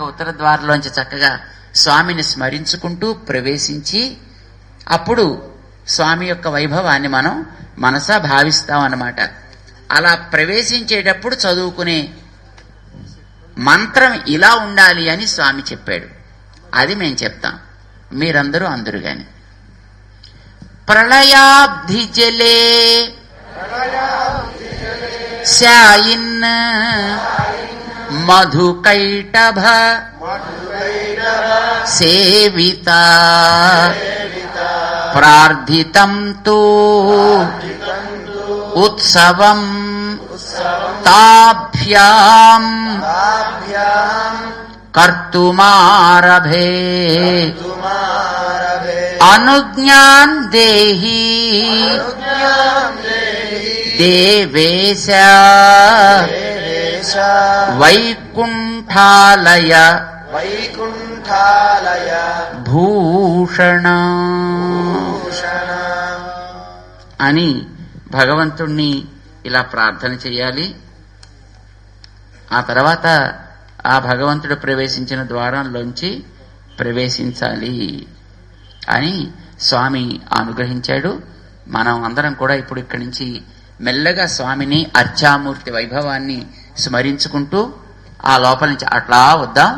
ఉత్తర ద్వారంలోంచి చక్కగా స్వామిని స్మరించుకుంటూ ప్రవేశించి అప్పుడు స్వామి యొక్క వైభవాన్ని మనం మనసా భావిస్తాం అన్నమాట అలా ప్రవేశించేటప్పుడు చదువుకునే మంత్రం ఇలా ఉండాలి అని స్వామి చెప్పాడు. అది మేము చెప్తాం. మీరందరూ అందరూ గాని. ప్రళయాబ్ధి జలే. శాయిన్. मधुकैटभ सेविता। प्रार्थितं तु उत्सवम् ताभ्याम् कर्तुमारभे। अनुज्ञान् देहि देवेश। వైకుంఠాలయ వైకుంఠాలయ భూషణ భూషణ. అని భగవంతుణ్ణి ఇలా ప్రార్థన చేయాలి. ఆ తర్వాత ఆ భగవంతుడు ప్రవేశించిన ద్వారంలోంచి ప్రవేశించాలి అని స్వామి అనుగ్రహించాడు. మనం అందరం కూడా ఇప్పుడు ఇక్కడి నుంచి మెల్లగా స్వామిని అర్చామూర్తి వైభవాన్ని స్మరించుకుంటూ ఆ లోపల నుంచి అట్లా వద్దాం.